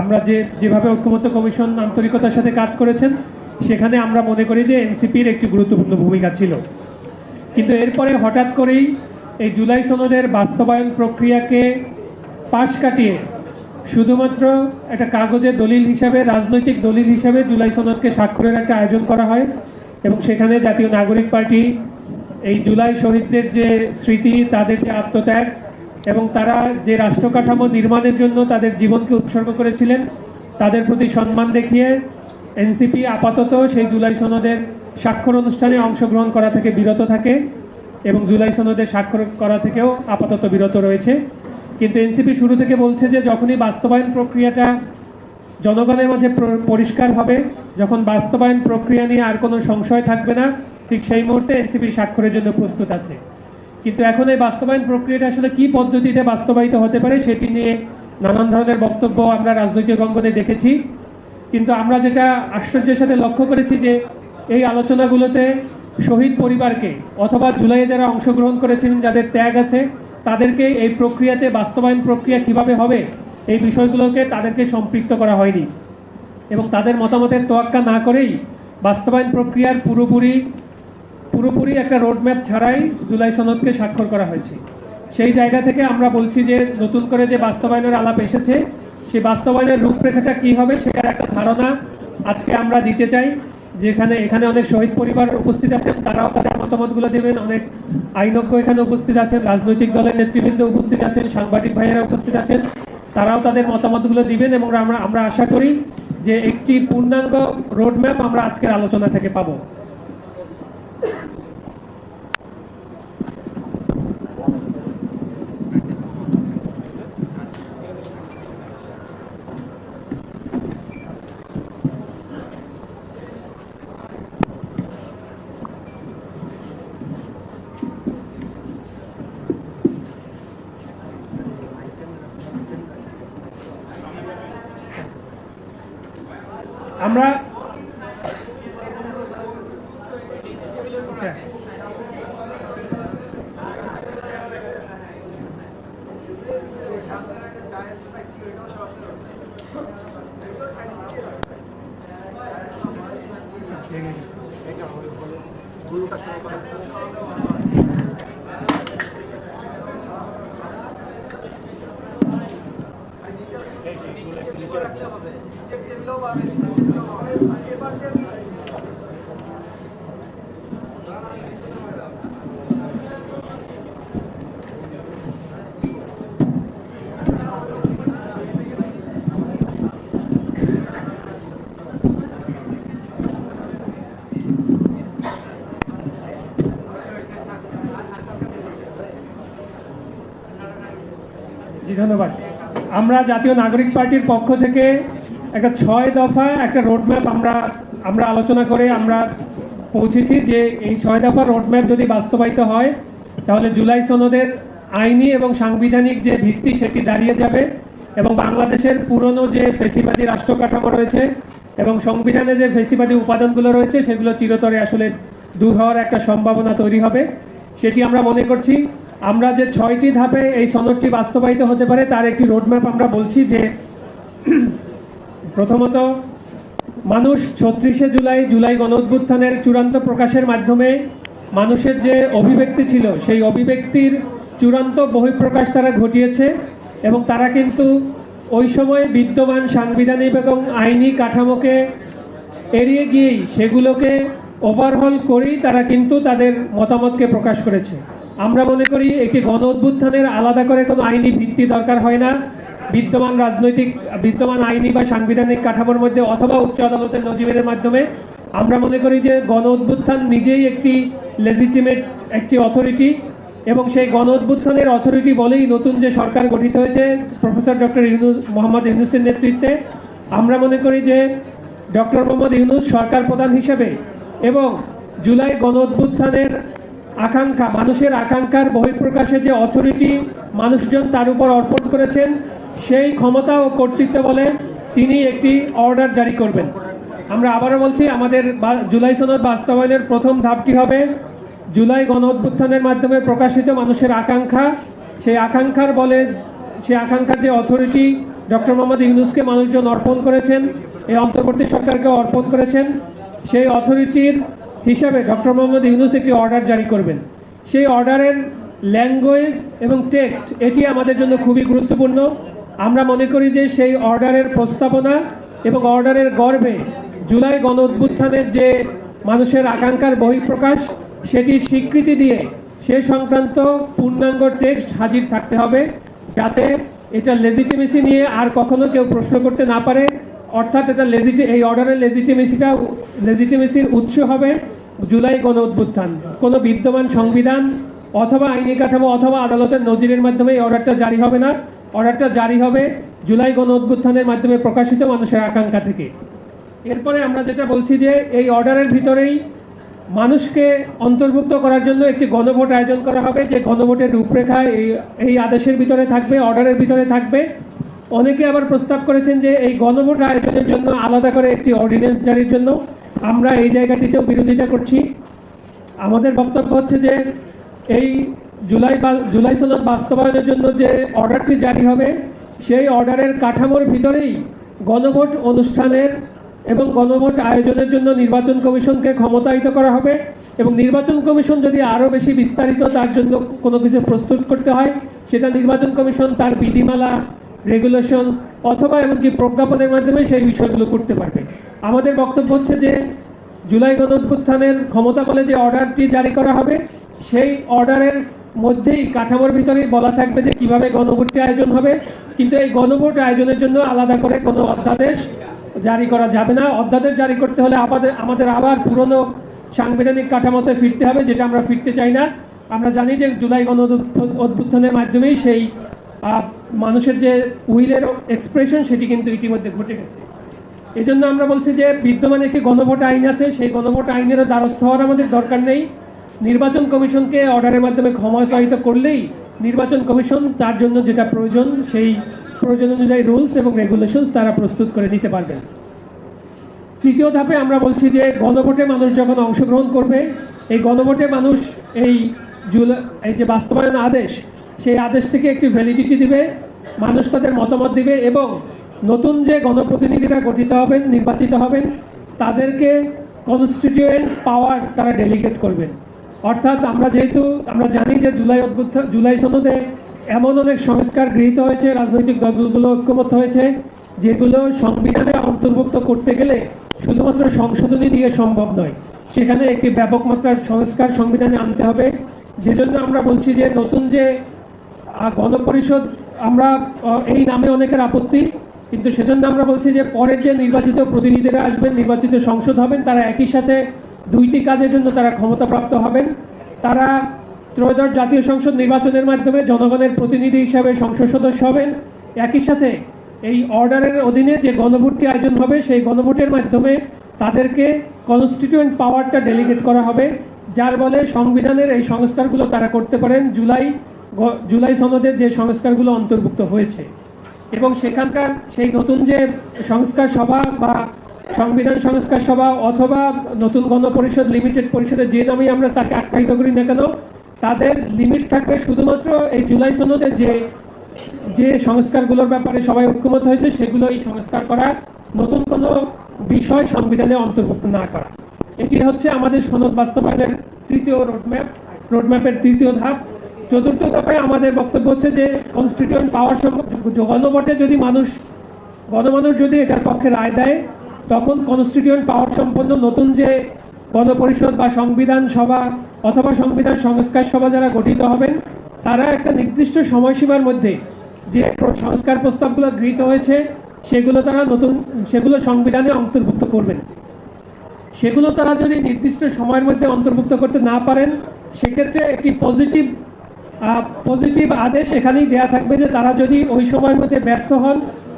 আমরা যে, যেভাবে ঐক্যমত্য কমিশন আন্তরিকতার সাথে কাজ করেছেন, সেখানে আমরা মনে করি যে এনসিপির একটি গুরুত্বপূর্ণ ভূমিকা ছিল। কিন্তু এরপরে হঠাৎ করেই এই জুলাই সনদের বাস্তবায়ন প্রক্রিয়াকে পাশ কাটিয়ে শুধুমাত্র একটা কাগজের দলিল হিসাবে, রাজনৈতিক দলিল হিসাবে জুলাই সনদকে স্বাক্ষরের একটা আয়োজন করা হয় এবং সেখানে জাতীয় নাগরিক পার্টি এই জুলাই শহীদদের যে স্মৃতি, তাদের যে আত্মত্যাগ এবং তারা যে রাষ্ট্র কাঠামো নির্মাণের জন্য তাদের জীবনকে উৎসর্গ করেছিলেন, তাদের প্রতি সম্মান দেখিয়ে এনসিপি আপাতত সেই জুলাই সনদের স্বাক্ষর অনুষ্ঠানে অংশগ্রহণ করা থেকে বিরত থাকে এবং জুলাই সনদে স্বাক্ষর করা থেকেও আপাতত বিরত রয়েছে। কিন্তু এনসিপি শুরু থেকে বলছে যে যখনই বাস্তবায়ন প্রক্রিয়াটা জনগণের মাঝে পরিষ্কার হবে, যখন বাস্তবায়ন প্রক্রিয়া নিয়ে আর কোনো সংশয় থাকবে না, ঠিক সেই মুহূর্তে এনসিপি স্বাক্ষরের জন্য প্রস্তুত আছে। কিন্তু এখন এই বাস্তবায়ন প্রক্রিয়াটা আসলে কি পদ্ধতিতে বাস্তবায়িত হতে পারে সেটি নিয়ে নানান ধরনের বক্তব্য আমরা রাজনৈতিক অঙ্গনে দেখেছি। কিন্তু আমরা যেটা আশ্চর্যের সাথে লক্ষ্য করেছি যে এই আলোচনাগুলোতে শহীদ পরিবারকে অথবা জুলাইয়ে যারা অংশগ্রহণ করেছিলেন, যাদের ত্যাগ আছে, তাদেরকে এই প্রক্রিয়াতে বাস্তবায়ন প্রক্রিয়া কীভাবে হবে, এই বিষয়গুলোকে তাদেরকে সম্পৃক্ত করা হয়নি। এবং তাদের মতামতের তোয়াক্কা না করেই বাস্তবায়ন প্রক্রিয়ার পুরোপুরি পুরোপুরি একটা রোডম্যাপ ছাড়াই জুলাই সনদকে স্বাক্ষর করা হয়েছে। সেই জায়গা থেকে আমরা বলছি যে নতুন করে যে বাস্তবায়নের আলাপ এসেছে, সেই বাস্তবায়নের রূপরেখাটা কি হবে সেটার একটা ধারণা আজকে আমরা দিতে চাই। যেখানে এখানে অনেক শহীদ পরিবার উপস্থিত আছেন, তারাও তাদের মতামতগুলো দেবেন। অনেক আইনজ্ঞ এখানে উপস্থিত আছেন, রাজনৈতিক দলের নেতৃবৃন্দ উপস্থিত আছেন, সাংবাদিক ভাইয়েরা উপস্থিত আছেন, তারাও তাদের মতামতগুলো দিবেন এবং আমরা আমরা আশা করি যে একটি পূর্ণাঙ্গ রোডম্যাপ আমরা আজকের আলোচনা থেকে পাবো। ধন্যবাদ। আমরা জাতীয় নাগরিক পার্টির পক্ষ থেকে একটা ছয় দফা একটা রোডম্যাপ আমরা আমরা আলোচনা করে আমরা পৌঁছেছি যে এই ছয় দফা রোডম্যাপ যদি বাস্তবায়িত হয়, তাহলে জুলাই সনদের আইনি এবং সাংবিধানিক যে ভিত্তি সেটি দাঁড়িয়ে যাবে এবং বাংলাদেশের পুরনো যে ফেসিবাদী রাষ্ট্র কাঠামো রয়েছে এবং সংবিধানে যে ফেসিবাদী উপাদানগুলো রয়েছে, সেগুলো চিরতরে আসলে দূর হওয়ার একটা সম্ভাবনা তৈরি হবে। সেটি আমরা মনে করছি আমরা যে ছয়টি ধাপে এই সনদটি বাস্তবায়িত হতে পারে, তার একটি রোডম্যাপ আমরা বলছি যে, প্রথমত, মানুষ ছত্রিশে জুলাই জুলাই গণ অভ্যুত্থানের চূড়ান্ত প্রকাশের মাধ্যমে মানুষের যে অভিব্যক্তি ছিল, সেই অভিব্যক্তির চূড়ান্ত বহিঃপ্রকাশ তারা ঘটিয়েছে এবং তারা কিন্তু ওই সময় বিদ্যমান সাংবিধানিক এবং আইনি কাঠামোকে এড়িয়ে গিয়েই সেগুলোকে ওভারহল করেই তারা কিন্তু তাদের মতামতকে প্রকাশ করেছে। আমরা মনে করি একটি গণ অভ্যুত্থানের আলাদা করে কোনো আইনি ভিত্তি দরকার হয় না। বিদ্যমান রাজনৈতিক, বিদ্যমান আইনি বা সাংবিধানিক কাঠামোর মধ্যে অথবা উচ্চ আদালতের নজিবের মাধ্যমে আমরা মনে করি যে গণ অভ্যুত্থান নিজেই একটি লেজিটিমেট একটি অথরিটি এবং সেই গণ অভ্যুত্থানের অথরিটি বলেই নতুন যে সরকার গঠিত হয়েছে প্রফেসর ডক্টর ইউনুস মোহাম্মদ ইউনুসের নেতৃত্বে, আমরা মনে করি যে ডক্টর মোহাম্মদ ইউনুস সরকার প্রধান হিসেবে এবং জুলাই গণ অভ্যুত্থানের আকাঙ্ক্ষা, মানুষের আকাঙ্ক্ষার বহিঃপ্রকাশে যে অথরিটি মানুষজন তার উপর অর্পণ করেছেন, সেই ক্ষমতা ও কর্তৃত্ব বলে তিনি একটি অর্ডার জারি করবেন। আমরা আবারও বলছি, আমাদের জুলাই সনদ বাস্তবায়নের প্রথম ধাপটি হবে? জুলাই গণ অভ্যুত্থানের মাধ্যমে প্রকাশিত মানুষের আকাঙ্ক্ষা, সেই আকাঙ্ক্ষার বলে, সেই আকাঙ্ক্ষার যে অথরিটি ডক্টর মোহাম্মদ ইউনুসকে মানুষজন অর্পণ করেছেন, এই অন্তর্বর্তী সরকারকে অর্পণ করেছেন, সেই অথরিটির হিসাবে ডক্টর মোহাম্মদ ইউনুস একটি অর্ডার জারি করবেন। সেই অর্ডারের ল্যাঙ্গুয়েজ এবং টেক্সট এটি আমাদের জন্য খুবই গুরুত্বপূর্ণ। আমরা মনে করি যে সেই অর্ডারের প্রস্তাবনা এবং অর্ডারের গর্বে জুলাই গণ অভ্যুত্থানের যে মানুষের আকাঙ্ক্ষার বহিঃপ্রকাশ সেটির স্বীকৃতি দিয়ে সে সংক্রান্ত পূর্ণাঙ্গ টেক্সট হাজির থাকতে হবে, যাতে এটা লেজিটিমেসি নিয়ে আর কখনো কেউ প্রশ্ন করতে না পারে। অর্থাৎ এটা লেজিটি এই অর্ডারের লেজিটিমেসিটা লেজিটিমেসির উৎস হবে জুলাই গণ অভ্যুত্থান। কোনো বিদ্যমান সংবিধান অথবা আইনি কাঠামো অথবা আদালতের নজিরের মাধ্যমে এই অর্ডারটা জারি হবে না। অর্ডারটা জারি হবে জুলাই গণ অভ্যুত্থানের মাধ্যমে প্রকাশিত মানুষের আকাঙ্ক্ষা থেকে। এরপরে আমরা যেটা বলছি যে এই অর্ডারের ভিতরেই মানুষকে অন্তর্ভুক্ত করার জন্য একটি গণভোট আয়োজন করা হবে। যে গণভোটের রূপরেখা এই এই আদেশের ভিতরে থাকবে অর্ডারের ভিতরে থাকবে। অনেকে আবার প্রস্তাব করেছেন যে এই গণভোট আয়োজনের জন্য আলাদা করে একটি অর্ডিন্যান্স জারির জন্য। আমরা এই জায়গাটিতেও বিরোধিতা করছি। আমাদের বক্তব্য হচ্ছে যে এই জুলাই জুলাই সনদ বাস্তবায়নের জন্য যে অর্ডারটি জারি হবে, সেই অর্ডারের কাঠামোর ভিতরেই গণভোট অনুষ্ঠানের এবং গণভোট আয়োজনের জন্য নির্বাচন কমিশনকে ক্ষমতায়িত করা হবে এবং নির্বাচন কমিশন যদি আরও বেশি বিস্তারিত তার জন্য কোনো কিছু প্রস্তুত করতে হয়, সেটা নির্বাচন কমিশন তার বিধিমালা রেগুলেশন অথবা এমনকি প্রজ্ঞাপনের মাধ্যমে সেই বিষয়গুলো করতে পারবে। আমাদের বক্তব্য হচ্ছে যে, জুলাই গণঅভ্যুত্থানের ক্ষমতা বলে যে অর্ডারটি জারি করা হবে, সেই অর্ডারের মধ্যেই কাঠামোর ভিতরেই বলা থাকবে যে কীভাবে গণভোটটি আয়োজন হবে। কিন্তু এই গণভোট আয়োজনের জন্য আলাদা করে কোনো অধ্যাদেশ জারি করা যাবে না। অধ্যাদেশ জারি করতে হলে আমাদের আমাদের আবার পুরনো সাংবিধানিক কাঠামোতে ফিরতে হবে, যেটা আমরা ফিরতে চাই না। আমরা জানি যে জুলাই গণ অভ্যুত্থানের মাধ্যমেই সেই মানুষের যে উইলের এক্সপ্রেশন সেটি কিন্তু ইতিমধ্যে ঘটে গেছে। এই জন্য আমরা বলছি যে বিদ্যমান একটি গণভোট আইন আছে, সেই গণভোট আইনেরও দ্বারস্থ হওয়ার আমাদের দরকার নেই। নির্বাচন কমিশনকে অর্ডারের মাধ্যমে ক্ষমতায়িত করলেই নির্বাচন কমিশন তার জন্য যেটা প্রয়োজন, সেই প্রয়োজন অনুযায়ী রুলস এবং রেগুলেশনস তারা প্রস্তুত করে নিতে পারবেন। তৃতীয় ধাপে আমরা বলছি যে গণভোটে মানুষ যখন অংশগ্রহণ করবে, এই গণভোটে মানুষ এই জুলাই, এই যে বাস্তবায়ন আদেশ সেই আদেশ থেকে একটি ভ্যালিডিটি দিবে মানুষ তাদের মতামত দিবে এবং নতুন যে গণপ্রতিনিধিরা গঠিত হবেন, নির্বাচিত হবেন, তাদেরকে কনস্টিটিউয়েন্ট পাওয়ার তারা ডেলিগেট করবেন। অর্থাৎ আমরা যেহেতু, আমরা জানি যে জুলাই অভ্যুত্থ, জুলাই সনদে এমন অনেক সংস্কার গৃহীত হয়েছে, রাজনৈতিক দলগুলো ঐক্যমত হয়েছে, যেগুলো সংবিধানে অন্তর্ভুক্ত করতে গেলে শুধুমাত্র সংশোধনী দিয়ে সম্ভব নয়। সেখানে একটি ব্যাপক মাত্রার সংস্কার সংবিধানে আনতে হবে। যেজন্য আমরা বলছি যে নতুন যে গণপরিষদ, আমরা এই নামে অনেকের আপত্তি, কিন্তু সেজন্য আমরা বলছি যে পরের যে নির্বাচিত প্রতিনিধিরা আসবেন, নির্বাচিত সংসদ হবেন, তারা একই সাথে দুইটি কাজের জন্য তারা ক্ষমতাপ্রাপ্ত হবেন। তারা ত্রয়োদশ জাতীয় সংসদ নির্বাচনের মাধ্যমে জনগণের প্রতিনিধি হিসাবে সংসদ সদস্য হবেন। একই সাথে এই অর্ডারের অধীনে যে গণভোটটি আয়োজন হবে, সেই গণভোটের মাধ্যমে তাদেরকে কনস্টিটিউয়েন্ট পাওয়ারটা ডেলিগেট করা হবে, যার বলে সংবিধানের এই সংস্কারগুলো তারা করতে পারেন। জুলাই জুলাই সনদের যে সংস্কারগুলো অন্তর্ভুক্ত হয়েছে এবং সেখানকার সেই নতুন যে সংস্কার সভা বা সংবিধান সংস্কার সভা অথবা নতুন গণপরিষদ লিমিটেড পরিষদের যে নামেই আমরা তাকে আখ্যায়িত করি না কেন, তাদের লিমিট থাকবে শুধুমাত্র এই জুলাই সনদের যে যে সংস্কারগুলোর ব্যাপারে সবাই ঐক্যমত হয়েছে সেগুলো এই সংস্কার করা নতুন কোনো বিষয় সংবিধানে অন্তর্ভুক্ত না করা। এটি হচ্ছে আমাদের সনদ বাস্তবায়নের তৃতীয় রোডম্যাপ রোডম্যাপের তৃতীয় ধাপ। চতুর্থ ধাপে আমাদের বক্তব্য হচ্ছে যে কনস্টিটিউয়েন্ট পাওয়ার গণভোটে যদি মানুষ গণমানুষ যদি এটার পক্ষে রায় দেয়, তখন কনস্টিটিউয়েন্ট পাওয়ার সম্পন্ন নতুন যে গণপরিষদ বা সংবিধান সভা অথবা সংবিধান সংস্কার সভা যারা গঠিত হবেন, তারা একটা নির্দিষ্ট সময়সীমার মধ্যে যে সংস্কার প্রস্তাবগুলো গৃহীত হয়েছে, সেগুলো তারা নতুন সেগুলো সংবিধানে অন্তর্ভুক্ত করবেন। সেগুলো তারা যদি নির্দিষ্ট সময়ের মধ্যে অন্তর্ভুক্ত করতে না পারেন, সেক্ষেত্রে একটি পজিটিভ পজিটিভ আদেশ এখানেই দেয়া থাকবে যে তারা যদি ওই সময়ের মধ্যে ব্যর্থ হন,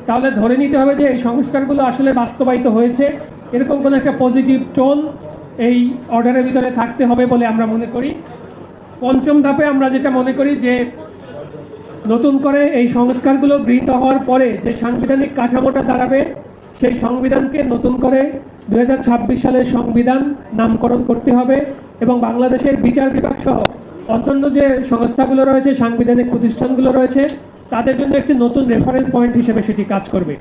তাহলে ধরে নিতে হবে যে এই সংস্কারগুলো আসলে বাস্তবায়িত হয়েছে। এরকম কোনো একটা পজিটিভ টোন এই অর্ডারের ভিতরে থাকতে হবে বলে আমরা মনে করি। পঞ্চম ধাপে আমরা যেটা মনে করি যে নতুন করে এই সংস্কারগুলো গৃহীত হওয়ার পরে যে সাংবিধানিক কাঠামোটা দাঁড়াবে, সেই সংবিধানকে নতুন করে দু হাজার ছাব্বিশ সালের সংবিধান নামকরণ করতে হবে এবং বাংলাদেশের বিচার বিভাগ সহ অন্যান্য যে সংস্থাগুলো রয়েছে, সাংবিধানিক প্রতিষ্ঠানগুলো রয়েছে, তাদের জন্য একটি নতুন রেফারেন্স পয়েন্ট হিসেবে সেটি কাজ করবে।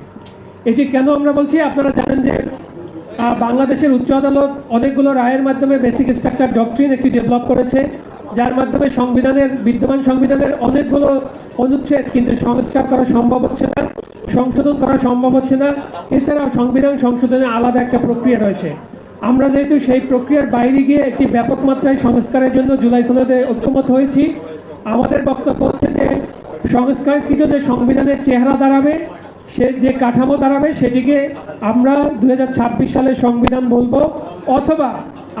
এটি কেন আমরা বলছি? আপনারা জানেন যে বাংলাদেশের উচ্চ আদালত অনেকগুলো রায়ের মাধ্যমে বেসিক স্ট্রাকচার ডকট্রিন একটি ডেভেলপ করেছে, যার মাধ্যমে সংবিধানের, বিদ্যমান সংবিধানের অনেকগুলো অনুচ্ছেদ কিন্তু সংস্কার করা সম্ভব হচ্ছে না, সংশোধন করা সম্ভব হচ্ছে না। এছাড়াও সংবিধান সংশোধনে আলাদা একটা প্রক্রিয়া রয়েছে। আমরা যেহেতু সেই প্রক্রিয়ার বাইরে গিয়ে একটি ব্যাপক মাত্রায় সংস্কারের জন্য জুলাই সনদে ঐক্যমত হয়েছি, আমাদের বক্তব্য হচ্ছে যে সংস্কারকৃত যে সংবিধানের চেহারা দাঁড়াবে, সে যে কাঠামো দাঁড়াবে, সেটিকে আমরা দু হাজার ছাব্বিশ সালের সংবিধান বলব, অথবা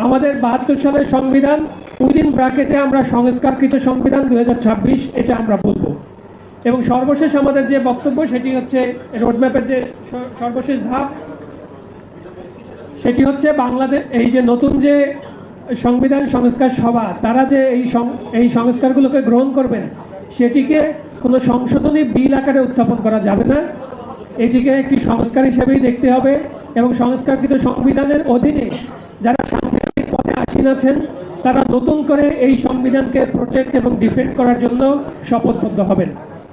আমাদের বাহাত্তর সালের সংবিধান, উইদিন ব্রাকেটে আমরা সংস্কারকৃত সংবিধান দু হাজার ছাব্বিশ এটা আমরা বলব। এবং সর্বশেষ আমাদের যে বক্তব্য, সেটি হচ্ছে রোডম্যাপের যে সর্বশেষ ধাপ সেটি হচ্ছে বাংলাদেশ, এই যে নতুন যে সংবিধান সংস্কার সভা, তারা যে এই এই সংস্কারগুলোকে গ্রহণ করবেন, সেটিকে কোনো সংশোধনী বিল আকারে উত্থাপন করা যাবে না। এটিকে একটি সংস্কার হিসেবেই দেখতে হবে এবং সংস্কারকৃত সংবিধানের অধীনে যারা সাংবিধানিক পদে আসীন আছেন, তারা নতুন করে এই সংবিধানকে প্রোটেক্ট এবং ডিফেন্ড করার জন্য শপথবদ্ধ হবেন।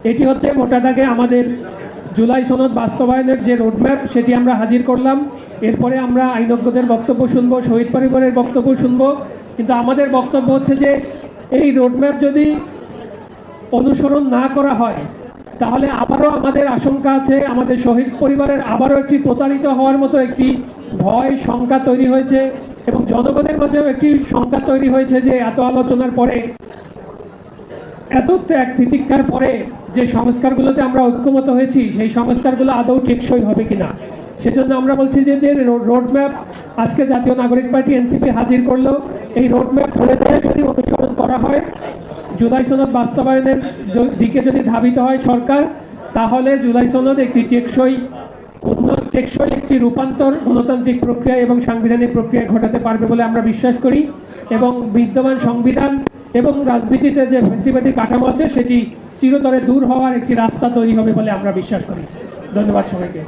এটি হচ্ছে মোটা দাগে আমাদের জুলাই সনদ বাস্তবায়নের যে রোডম্যাপ, সেটি আমরা হাজির করলাম। এরপরে আমরা আইনজ্ঞদের বক্তব্য শুনব, শহীদ পরিবারের বক্তব্য শুনব। কিন্তু আমাদের বক্তব্য হচ্ছে যে, এই রোডম্যাপ যদি অনুসরণ না করা হয়, তাহলে আবারও আমাদের আশঙ্কা আছে, আমাদের শহীদ পরিবারের আবারও একটি প্রতারিত হওয়ার মতো একটি ভয়, শঙ্কা তৈরি হয়েছে এবং জনগণের মাঝেও একটি শঙ্কা তৈরি হয়েছে যে, এত আলোচনার পরে, এত ত্যাগ তিতিক্ষার পরে যে সংস্কারগুলোতে আমরা ঐক্যমত হয়েছি, সেই সংস্কারগুলো আদৌ টেকসই হবে কিনা? সেজন্য আমরা বলছি যে যে রোডম্যাপ আজকে জাতীয় নাগরিক পার্টি এনসিপি হাজির করল। এই রোডম্যাপ ধরে ধরে যদি অনুসরণ করা হয়, জুলাই সনদ বাস্তবায়নের দিকে যদি ধাবিত হয় সরকার, তাহলে জুলাই সনদ একটি টেকসই উন্নত টেকসই একটি রূপান্তর, গণতান্ত্রিক প্রক্রিয়া এবং সাংবিধানিক প্রক্রিয়া ঘটাতে পারবে বলে আমরা বিশ্বাস করি এবং বিদ্যমান সংবিধান এবং রাজনীতিতে যে ফেসিবাদী কাঠামো আছে, সেটি চিরতরে দূর হওয়ার একটি রাস্তা তৈরি হবে বলে আমরা বিশ্বাস করি। ধন্যবাদ সবাইকে।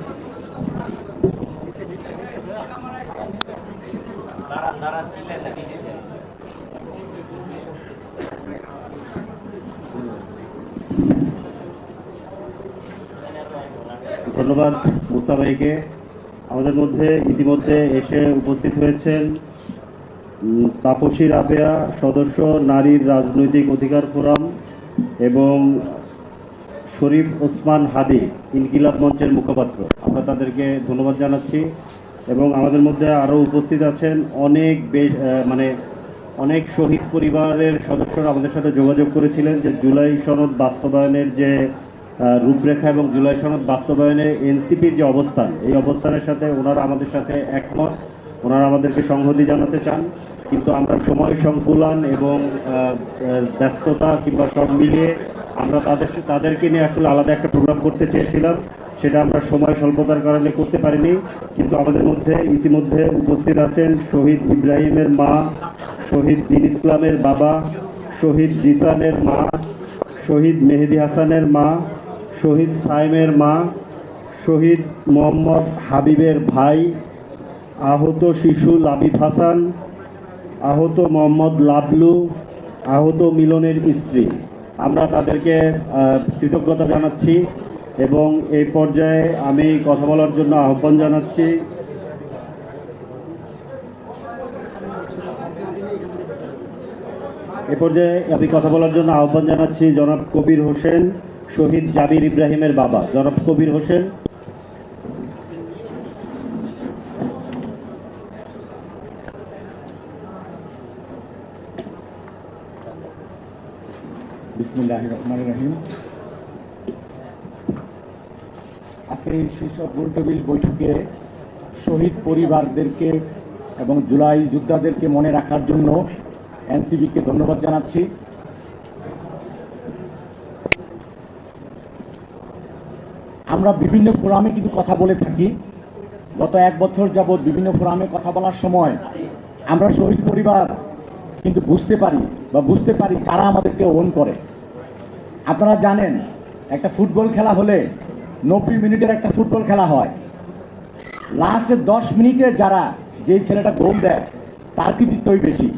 ধন্যবাদ মুসা ভাইকে। আমাদের মধ্যে ইতিমধ্যে এসে উপস্থিত হয়েছেন তাপসী রাবেয়া সদস্য, নারীর রাজনৈতিক অধিকার ফোরাম এবং শরীফ ওসমান হাদি, ইনকিলাব মঞ্চের মুখপাত্র। আমরা তাদেরকে ধন্যবাদ জানাচ্ছি এবং আমাদের মধ্যে আরও উপস্থিত আছেন অনেক বেশ মানে অনেক শহীদ পরিবারের সদস্যরা আমাদের সাথে যোগাযোগ করেছিলেন যে জুলাই সনদ বাস্তবায়নের যে রূপরেখা এবং জুলাই সনদ বাস্তবায়নে এনসিপির যে অবস্থান, এই অবস্থানের সাথে ওনারা আমাদের সাথে একমত। ওনারা আমাদেরকে সংহতি জানাতে চান, কিন্তু আমরা সময় সংকুলান এবং ব্যস্ততা কিংবা সব মিলিয়ে আমরা তাদের তাদেরকে নিয়ে আসলে আলাদা একটা প্রোগ্রাম করতে চেয়েছিলাম। সেটা আমরা সময় স্বল্পতার কারণে করতে পারিনি, কিন্তু আমাদের মধ্যে ইতিমধ্যে উপস্থিত আছেন শহীদ ইব্রাহিমের মা শহীদ দিন ইসলামের বাবা, শহীদ জিসানের মা, শহীদ মেহেদি হাসানের মা, শহীদ সাইমের মা, শহীদ মোহাম্মদ হাবিবের ভাই, আহত শিশু লাবিব হাসান, আহত মোহাম্মদ লাবলু, আহত মিলনের স্ত্রী। আমরা তাদেরকে কৃতজ্ঞতা জানাচ্ছি এবং এই পর্যায়ে আমি কথা বলার জন্য আহ্বান জানাচ্ছি। এ পর্যায়ে আমি কথা বলার জন্য আহ্বান জানাচ্ছি জনাব কবির হোসেন, শহীদ জাবির ইব্রাহিমের বাবা। জনাব কবির হোসেন। এই বৈঠকে শহীদ পরিবারদেরকে এবং জুলাই যোদ্ধাদেরকে মনে রাখার জন্য এনসিবিকে ধন্যবাদ জানাচ্ছি। আমরা বিভিন্ন ফোরামে কিন্তু কথা বলে থাকি। গত এক বছর যাবৎ বিভিন্ন ফোরামে কথা বলার সময় আমরা শহীদ পরিবার কিন্তু বুঝতে পারি বা বুঝতে পারি কারা আমাদেরকে ওন করে। আপনারা জানেন, একটা ফুটবল খেলা হলে নব্বই মিনিটের একটা ফুটবল খেলা হয়। লাস্টের দশ মিনিটে যারা যেই ছেলেটা গোল দেয়, তার কৃতিত্বই বেশি।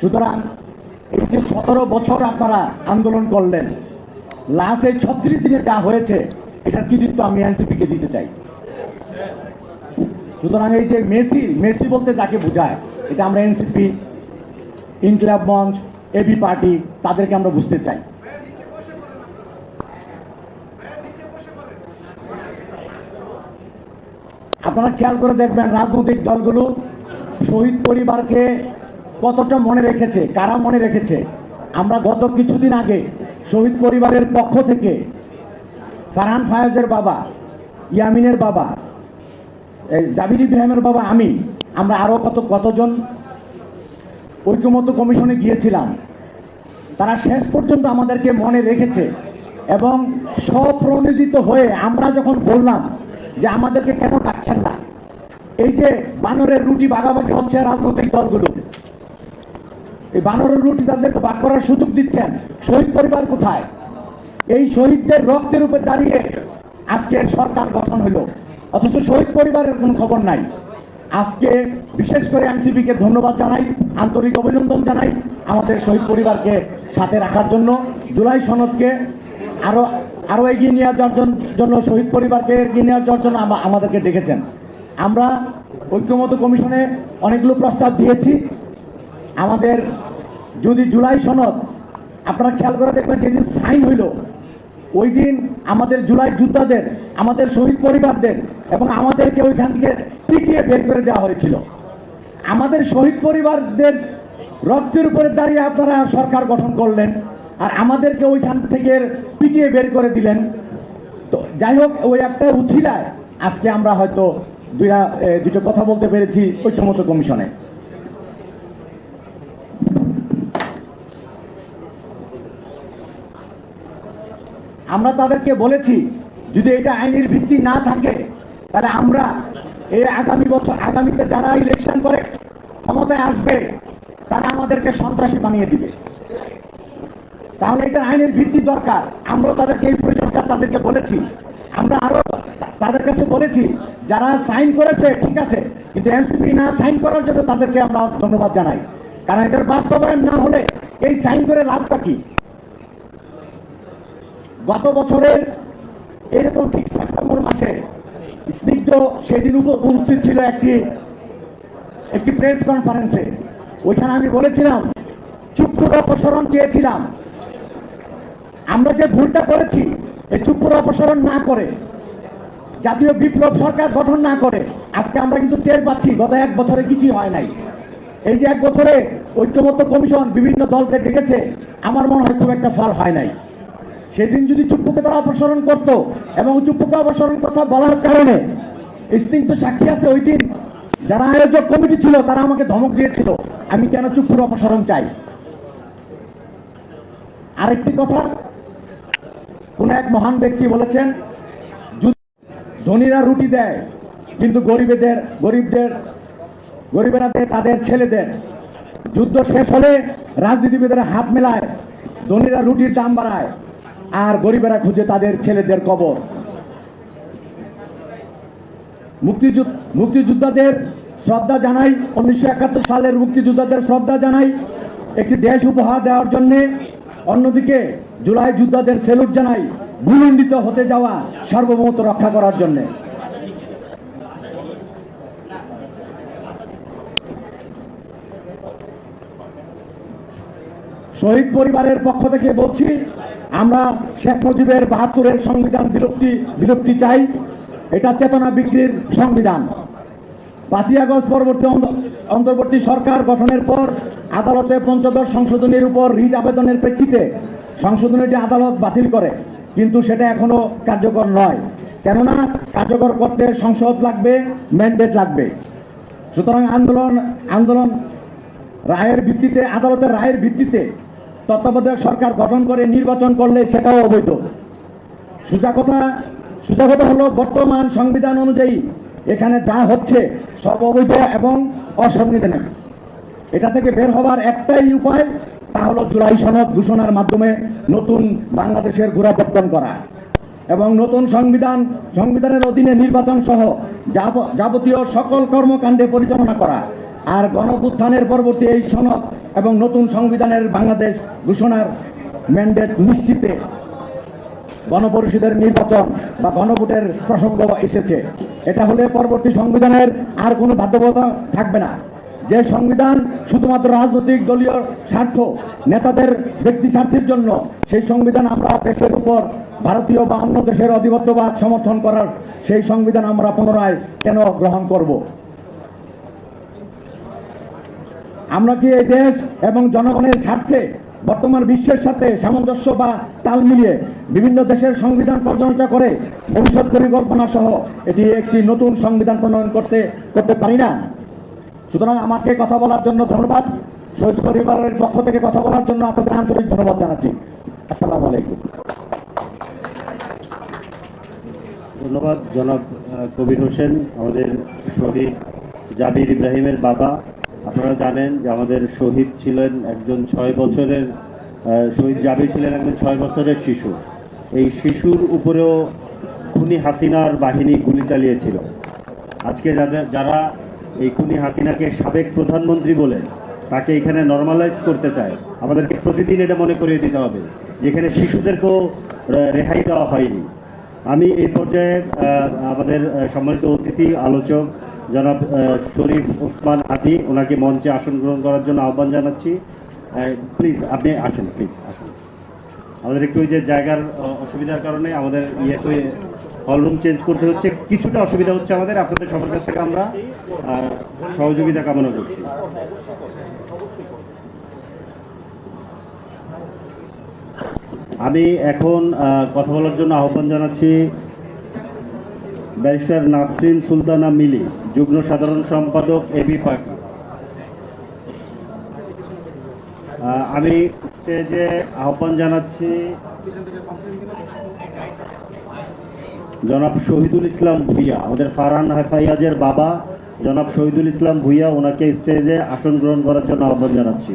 সুতরাং এই যে সতেরো বছর আপনারা আন্দোলন করলেন লাস্ট ছত্রিশ দিনে যা হয়েছে, এটার কৃতিত্ব আমি এনসিপিকে দিতে চাই। সুতরাং এই যে মেসি মেসি বলতে যাকে বোঝায়, এটা আমরা এনসিপি, ইনকলাব মঞ্চ, এবি পার্টি, তাদেরকে আমরা বুঝতে চাই। আপনারা খেয়াল করে দেখবেন রাজনৈতিক দলগুলো শহীদ পরিবারকে কতটা মনে রেখেছে, কারা মনে রেখেছে? আমরা গত কিছুদিন আগে শহীদ পরিবারের পক্ষ থেকে ফারহান ফায়াজের বাবা, ইয়ামিনের বাবা জাবির ইব্রাহিমের বাবা আমি, আমরা আরও কত কতজন ঐক্যমত্য কমিশনে গিয়েছিলাম, তারা শেষ পর্যন্ত আমাদেরকে মনে রেখেছে এবং স্বপ্রণোদিত হয়ে আমরা যখন বললাম যে আমাদেরকে কেন ডাকছেন না, এই যে বানরের রুটি ভাগাভাগি হচ্ছে রাজনৈতিক দলগুলো এই বানরের রুটি তাদেরকে ভাগ করার সুযোগ দিচ্ছেন। শহীদ পরিবার কোথায়? এই শহীদদের রক্তের উপর দাঁড়িয়ে আজকে সরকার গঠন হলো। অথচ শহীদ পরিবারের কোনো খবর নাই। আজকে বিশেষ করে এনসিপিকে ধন্যবাদ জানাই, আন্তরিক অভিনন্দন জানাই আমাদের শহীদ পরিবারকে সাথে রাখার জন্য। জুলাই সনদকে আরও আরও এগিয়ে নিয়ে যাওয়ার জন্য শহীদ পরিবারকে এগিয়ে নিয়ে যাওয়ার জন্য আমাদেরকে ডেকেছেন। আমরা ঐক্যমত কমিশনে অনেকগুলো প্রস্তাব দিয়েছি। আমাদের যদি জুলাই সনদ, আপনারা খেয়াল করে দেখবেন যেদিন সাইন হইল ওই দিন আমাদের জুলাই যোদ্ধাদের, আমাদের শহীদ পরিবারদের এবং আমাদেরকে ওইখান থেকে টিকিয়ে বের করে দেওয়া হয়েছিল। আমাদের শহীদ পরিবারদের রক্তের উপরে দাঁড়িয়ে আপনারা সরকার গঠন করলেন আর আমাদেরকে ওইখান থেকে পিটিয়ে বের করে দিলেন। তো যাই হোক, ওই একটা উছিলায় আজকে আমরা হয়তো দুইটা দুটো কথা বলতে পেরেছি ঐক্যমত কমিশনে। আমরা তাদেরকে বলেছি, যদি এটা আইনের ভিত্তি না থাকে, তাহলে আমরা এই আগামী বছর, আগামীতে যারা ইলেকশন করে, ক্ষমতায় আসবে, তারা আমাদেরকে সন্ত্রাসী বানিয়ে দিবে। তাহলে এটা আইনের ভিত্তি দরকার। আমরা তাদেরকে এই প্রয়োজনটা তাদেরকে বলেছি। আমরা আরও তাদের কাছে বলেছি, যারা সাইন করেছে, ঠিক আছে, কিন্তু এনসিপি না সাইন করার জন্য তাদেরকে আমরা ধন্যবাদ জানাই। কারণ এটার বাস্তবায়ন না হলে এই সাইন করে লাভটা কি? গত বছরের এরকম ঠিক সেপ্টেম্বর মাসে স্নিগ্ধ সেদিন উপ- উপস্থিত ছিল একটি একটি প্রেস কনফারেন্সে ওইখানে আমি বলেছিলাম চুপুর অপসারণ চেয়েছিলাম। আমরা যে ভুলটা করেছি, এই চুপুর অপসারণ না করে, জাতীয় বিপ্লব সরকার গঠন না করে, আজকে আমরা কিন্তু টের পাচ্ছি, গত এক বছরে কিছুই হয় নাই। এই যে এক বছরে ঐক্যমত্য কমিশন বিভিন্ন দলকে ডেকেছে, আমার মনে হয় খুব একটা ফল হয় নাই। সেদিন যদি চুপ্পুকে তারা অপসারণ করত এবং চুপ্পুকে অপসারণ কথা বলার কারণে স্ত্রী তো সাক্ষী আছে ওই দিন। যারা আয়োজক কমিটি ছিল, তারা আমাকে ধমক দিয়েছিল, আমি কেন চুপ্পুর অপসারণ চাই? আরেকটি কথা, কোন এক মহান ব্যক্তি বলেছেন ধনীরা রুটি দেয়, কিন্তু গরিবেদের, গরিবদের, গরিবেরা দেয় তাদের ছেলেদের। যুদ্ধ শেষ হলে রাজনীতিবিদেরা হাত মেলায়, ধনীরা রুটির দাম বাড়ায় আর গরিবেরা খুঁজে তাদের ছেলেদের কবর। মুক্তিযুদ্ধ মুক্তিযোদ্ধাদের শ্রদ্ধা জানাই, উনিশশো একাত্তর সালের মুক্তিযোদ্ধাদের শ্রদ্ধা জানাই, একটি দেশ উপহার দেওয়ার জন্য। অন্যদিকে জুলাই যোদ্ধাদের সেলুট জানাই ভূমণ্ডিত হতে যাওয়া সার্বভৌমত্ব রক্ষা করার জন্য। শহীদ পরিবারের পক্ষ থেকে বলছি আমরা শেখ মুজিবের বাহাত্তরের সংবিধান বিলুপ্তি বিলুপ্তি চাই। এটা চেতনা বিক্রির সংবিধান। পাঁচই আগস্ট পরবর্তী অন্তর্বর্তী সরকার গঠনের পর আদালতে পঞ্চদশ সংশোধনীর উপর রিট আবেদনের প্রেক্ষিতে সংশোধনীটি আদালত বাতিল করে। কিন্তু সেটা এখনও কার্যকর নয়। কেননা কার্যকর করতে সংসদ লাগবে ম্যান্ডেট লাগবে। সুতরাং আন্দোলন আন্দোলন রায়ের ভিত্তিতে, আদালতের রায়ের ভিত্তিতে তত্ত্বাবধায়ক সরকার গঠন করে নির্বাচন করলে সেটাও অবৈধ। সোজা কথা সোজা কথা হলো বর্তমান সংবিধান অনুযায়ী এখানে যা হচ্ছে সব অবৈধ এবং অসংবিধানিক। এটা থেকে বের হবার একটাই উপায়, তা হলো জুলাই সনদ ঘোষণার মাধ্যমে নতুন বাংলাদেশের গোড়াপত্তন করা এবং নতুন সংবিধান, সংবিধানের অধীনে নির্বাচন সহ যাবতীয় সকল কর্মকাণ্ডে পরিচালনা করা। আর গণপুত্থানের পরবর্তী এই সনদ এবং নতুন সংবিধানের বাংলাদেশ ঘোষণার ম্যান্ডেট নিশ্চিতে গণপরিষদের নির্বাচন বা গণভোটের প্রসঙ্গ এসেছে। এটা হলে পরবর্তী সংবিধানের আর কোনো বাধ্যবাধকতা থাকবে না। যে সংবিধান শুধুমাত্র রাজনৈতিক দলীয় স্বার্থ, নেতাদের ব্যক্তি স্বার্থের জন্য, সেই সংবিধান আমরা দেশের উপর ভারতীয় বা অন্য দেশের আধিপত্যবাদ সমর্থন করার সেই সংবিধান আমরা পুনরায় কেন গ্রহণ করব? আমরা কি এই দেশ এবং জনগণের স্বার্থে বর্তমান বিশ্বের সাথে সামঞ্জস্য বা তাল মিলিয়ে বিভিন্ন দেশের সংবিধান পর্যালোচনা করে ভবিষ্যৎ পরিকল্পনা সহ এটি একটি নতুন সংবিধান প্রণয়ন করতে করতে পারি না? সুতরাং আমাকে কথা বলার জন্য ধন্যবাদ। শহীদ পরিবারের পক্ষ থেকে কথা বলার জন্য আপনাদের আন্তরিক ধন্যবাদ জানাচ্ছি। আসসালামু আলাইকুম। ধন্যবাদ জনাব কবির হোসেন, আমাদের শহীদ জাবির ইব্রাহিমের বাবা। আপনারা জানেন যে আমাদের শহীদ ছিলেন একজন ছয় বছরের শহীদ জাবির ছিলেন একজন ছয় বছরের শিশু। এই শিশুর উপরেও খুনি হাসিনার বাহিনী গুলি চালিয়েছিল। আজকে যাদের, যারা এই খুনি হাসিনাকে সাবেক প্রধানমন্ত্রী বলে তাকে এখানে নর্মালাইজ করতে চায়, আমাদেরকে প্রতিদিন এটা মনে করিয়ে দিতে হবে, যেখানে শিশুদেরকেও রেহাই দেওয়া হয়নি। আমি এই পর্যায়ে আমাদের সম্মানিত অতিথি, আলোচক জনাব শরীফ ওসমান আদি ওনাকে মঞ্চে আসন গ্রহণ করার জন্য আহ্বান জানাচ্ছি। প্লিজ আপনি আসেন প্লিজ আসেন। আমাদের একটু ওই যে জায়গার অসুবিধার কারণে আমাদের ইয়ে হল রুম চেঞ্জ করতে হচ্ছে। কিছুটা অসুবিধা হচ্ছে আমাদের, আপনাদের সবার কাছ থেকে আমরা সহযোগিতা কামনা করছি। আমি এখন কথা বলার জন্য আহ্বান জানাচ্ছি ব্যারিস্টার নাসরিন সুলতানা মিলি। যুগ্ম সাধারণ সম্পাদক এবি পার্টি। আমি স্টেজে আহ্বান জানাচ্ছি জনাব শহীদুল ইসলাম ভুইয়া, আমাদের ফারহান ফাইয়াজের বাবা জনাব শহীদুল ইসলাম ভুইয়া, ওনাকে স্টেজে আসন গ্রহণ করার জন্য আহ্বান জানাচ্ছি।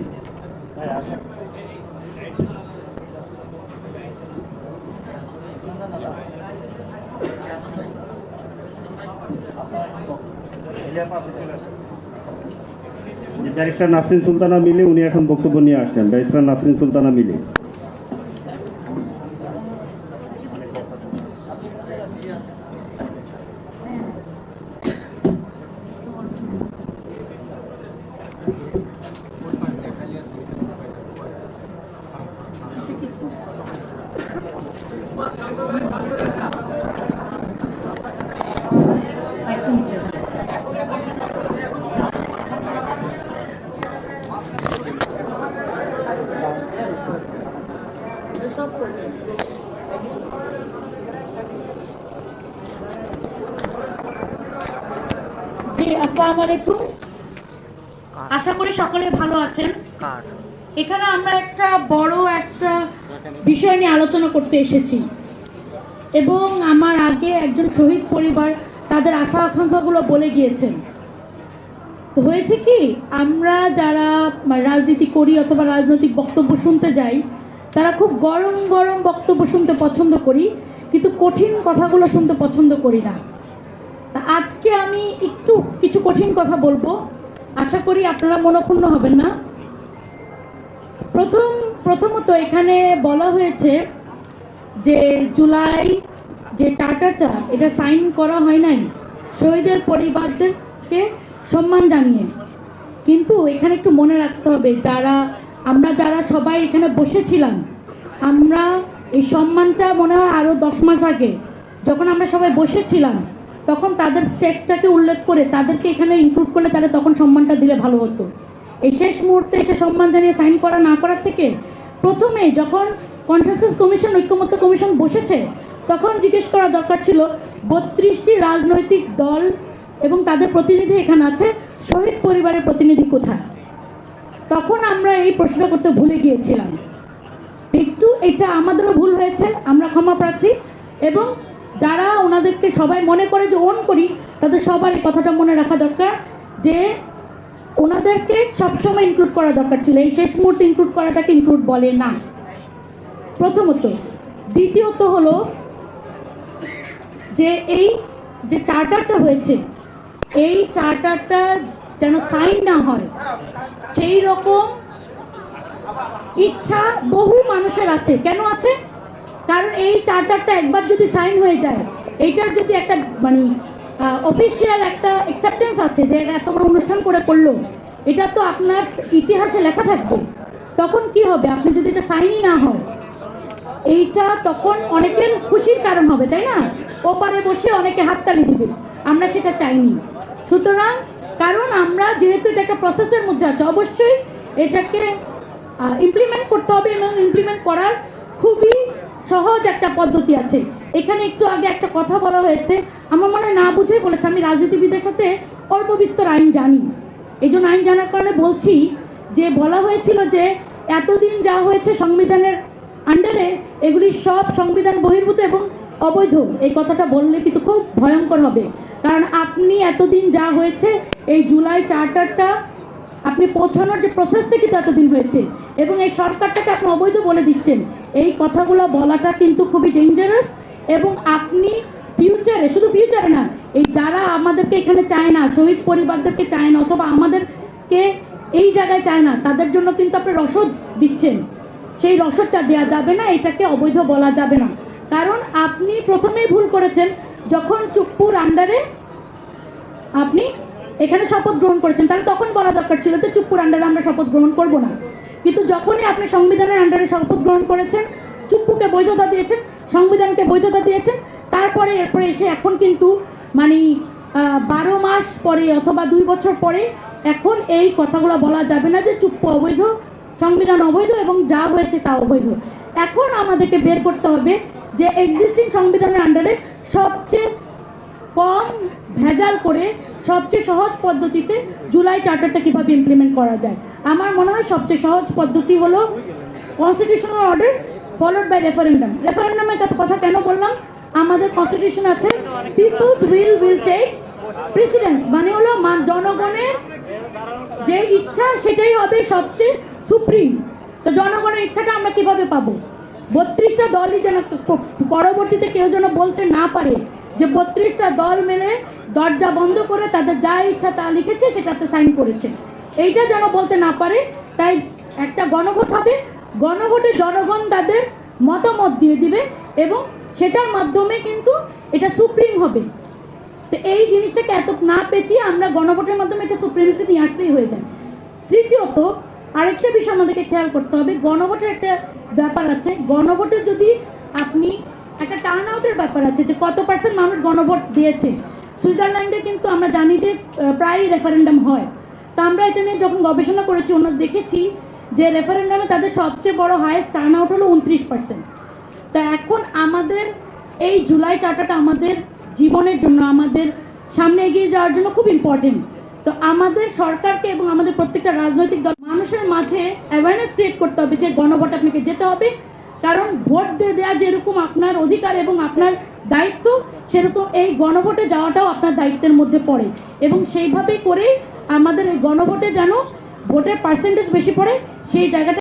ব্যারিস্টার নাসরিন সুলতানা মিলে উনি এখন বক্তব্য নিয়ে আসছেন। ব্যারিস্টার নাসরিন সুলতানা মিলি জি আসসালামু আলাইকুম আশা করি সকলে ভালো আছেন। এখানে আমরা একটা বড় একটা বিষয় নিয়ে আলোচনা করতে এসেছি। এবং আমার আগে একজন শহীদ পরিবার তাদের আশা আকাঙ্ক্ষাগুলো বলে গিয়েছেন। তো হয়েছে কি আমরা যারা রাজনীতি করি অথবা রাজনৈতিক বক্তব্য শুনতে যাই তারা খুব গরম গরম বক্তব্য শুনতে পছন্দ করি কিন্তু কঠিন কথাগুলো শুনতে পছন্দ করি না। তা আজকে আমি একটু কিছু কঠিন কথা বলব। আশা করি আপনারা মনক্ষুণ্ণ হবেন না। প্রথম, প্রথমত এখানে বলা হয়েছে যে জুলাই যে চার্টারটা, এটা সাইন করা হয় নাই। শহীদের পরিবারদেরকে সম্মান জানিয়ে। কিন্তু এখানে একটু মনে রাখতে হবে, যারা, আমরা যারা সবাই এখানে বসেছিলাম, আমরা এই সম্মানটা মনে হয় আরও দশ মাস আগে, যখন আমরা সবাই বসেছিলাম তখন তাদের স্টেটটাকে উল্লেখ করে তাদেরকে এখানে ইনক্লুড করলে তাহলে তখন সম্মানটা দিলে ভালো হতো। এই শেষ মুহূর্তে এসে সম্মান জানিয়ে সাইন করা না করার থেকে প্রথমে যখন কনসাসেস কমিশন ঐক্যমত্য কমিশন বসেছে, তখন জিজ্ঞেস করা দরকার ছিল, বত্রিশটি রাজনৈতিক দল এবং তাদের প্রতিনিধি এখানে আছে, শহীদ পরিবারের প্রতিনিধি কোথায়? তখন আমরা এই প্রশ্ন করতে ভুলে গিয়েছিলাম। একটু এটা আমাদেরও ভুল হয়েছে, আমরা ক্ষমা প্রার্থী এবং যারা ওনাদেরকে সবাই মনে করে যে ওন করি, তাদের সবার এই কথাটা মনে রাখা দরকার যে ওনাদেরকে সবসময় ইনক্লুড করা দরকার ছিল। এই শেষ মুহূর্তে ইনক্লুড করাটাকে ইনক্লুড বলে না। প্রথমত। দ্বিতীয়ত হলো যে এই যে চার্টারটা হয়েছে, এই চার্টারটা যেন সাইন না হয়, সেই রকম ইচ্ছা বহু মানুষের আছে। কেন আছে? কারণ এই চার্টারটা একবার যদি সাইন হয়ে যায়, এইটার যদি একটা মানে অফিসিয়াল একটা অ্যাকসেপ্টেন্স আছে যে এত বড় অনুষ্ঠান করে করল, এটা তো আপনার ইতিহাসে লেখা থাকবে। তখন কি হবে? আপনি যদি এটা সাইনই না হয় এইটা তখন অনেকের খুশির কারণ হবে, তাই না? ওপারে বসে অনেকে হাততালি দিবে, আমরা সেটা চাইনি। সুতরাং, কারণ আমরা যেহেতু এটা একটা প্রসেসের মধ্যে আছে, অবশ্যই এটাকে ইমপ্লিমেন্ট করতে হবে এবং ইমপ্লিমেন্ট করার খুবই সহজ একটা পদ্ধতি আছে। এখানে একটু আগে একটা কথা বলা হয়েছে। আমার মনে না বুঝে বলেছে। আমি রাজনীতিবিদের সাথে অল্প বিস্তর আইন জানি। এই জন্য আইন জানার কারণে বলছি যে, বলা হয়েছিল যে, এতদিন যা হয়েছে সংবিধানের আন্ডারে এগুলি সব সংবিধান বহির্ভূত এবং অবৈধ। এই কথাটা বললে কিন্তু খুব ভয়ঙ্কর হবে। কারণ আপনি এতদিন যা হয়েছে, এই জুলাই চার্টারটা আপনি পৌঁছানোর যে প্রসেসটা কিন্তু এতদিন হয়েছে। এবং এই সরকারটাকে আপনি অবৈধ বলে দিচ্ছেন। এই কথাগুলো বলাটা কিন্তু খুবই ডেঞ্জারাস এবং আপনি ফিউচারে শুধু ফিউচারে না, এই যারা আমাদেরকে এখানে চায় না, শহীদ পরিবারদেরকে চায় না, অথবা আমাদেরকে এই জায়গায় চায় না, তাদের জন্য কিন্তু আপনি রসদ দিচ্ছেন। সেই রসদটা দেওয়া যাবে না, এটাকে অবৈধ বলা যাবে না। কারণ আপনি প্রথমেই ভুল করেছেন, যখন চুপ্পুর আন্ডারে আপনি এখানে শপথ গ্রহণ করেছেন, তাহলে তখন বলা দরকার ছিল যে চুপ্পুর আন্ডারে আমরা শপথ গ্রহণ করব না। কিন্তু যখনই আপনি সংবিধানের আন্ডারে শপথ গ্রহণ করেছেন, চুপ্পুকে বৈধতা দিয়েছেন, সংবিধানকে বৈধতা দিয়েছেন, তারপরে এরপরে এসে এখন কিন্তু মানে বারো মাস পরে অথবা দুই বছর পরে এখন এই কথাগুলো বলা যাবে না যে চুপ্পু অবৈধ, সংবিধান অবৈধ এবং যা হয়েছে তা অবৈধ। এখন আমাদেরকে বের করতে হবে যে এক্সিস্টিং সংবিধানের আন্ডারে সবচেয়ে কম ভেজাল করে সবচেয়ে সহজ পদ্ধতিতে জুলাই চার্টারটা কীভাবে ইমপ্লিমেন্ট করা যায়। আমার মনে হয় সবচেয়ে সহজ পদ্ধতি হলো constitutional order followed by referendum রেফারেন্ডামের কথা কেন বললাম? আমাদের কনস্টিটিউশন আছে people's will will take precedence মানে হলো জনগণের যে ইচ্ছা সেটাই হবে সবচেয়ে সুপ্রিম তো জনগণের ইচ্ছাটা আমরা কীভাবে পাবো? বত্রিশটা দলই যেন পরবর্তীতে কেউ যেন বলতে না পারে যে বত্রিশটা দল মিলে দরজা বন্ধ করে তাদের যা ইচ্ছা তা লিখেছে সেটাতে সাইন করেছে। এইটা যেন বলতে না পারে, তাই একটা গণভোট হবে। গণভোটে জনগণ তাদের মতামত দিয়ে দিবে এবং সেটার মাধ্যমে কিন্তু এটা সুপ্রিম হবে। তো এই জিনিসটাকে এত না পেঁচিয়ে আমরা গণভোটের মাধ্যমে এটা সুপ্রিমেসি নিয়ে আসলেই হয়ে যায়। তৃতীয়ত, আরেকটা বিষয় আমাদেরকে খেয়াল করতে হবে, গণভোটের একটা ব্যাপার আছে। গণভোটে যদি আপনি একটা টার্ন আউটের ব্যাপার আছে যে কত পার্সেন্ট মানুষ গণভোট দিয়েছে। সুইজারল্যান্ডে কিন্তু আমরা জানি যে প্রায়ই রেফারেন্ডাম হয়। তো আমরা এটা নিয়ে যখন গবেষণা করেছি, ওনার দেখেছি যে রেফারেন্ডামে তাদের সবচেয়ে বড় হায়েস্ট টার্ন আউট হলো উনত্রিশ পার্সেন্ট তা এখন আমাদের এই জুলাই চার্টাটা আমাদের জীবনের জন্য, আমাদের সামনে এগিয়ে যাওয়ার জন্য খুব ইম্পর্টেন্ট তো আমাদের সরকারকে এবং আমাদের প্রত্যেকটা রাজনৈতিক দল, মানুষের মাঝে অ্যাওয়ারনেস ক্রিয়েট করতে হবে যে গণভোট আপনাকে যেতে হবে কারণ ভোট দেওয়া যেরকম আপনার অধিকার এবং আপনার দায়িত্ব, সেরকম এই গণভোটে যাওয়াটাও আপনার দায়িত্বের মধ্যে পড়ে। এবং সেইভাবেই করে আমাদের এই গণভোটে যেন ভোটের পার্সেন্টেজ বেশি পড়ে, সেই জায়গাটা